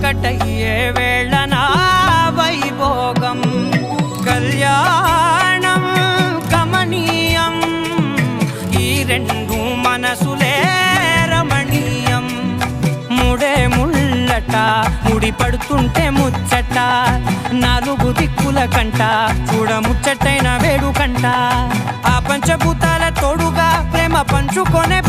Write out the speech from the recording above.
ఒక్కటయ్యే వేళ నా వైభోగం కళ్యాణం గమనీయం. ఈ రెండు మనసులే రమణీయం. ముడే ముళ్ళట ముడి పడుతుంటే ముచ్చట. నాలుగు దిక్కుల కంట చూడ ముచ్చటైన వేడుకంట. ఆ పంచభూతాల తోడుగా ప్రేమ పంచుకొనే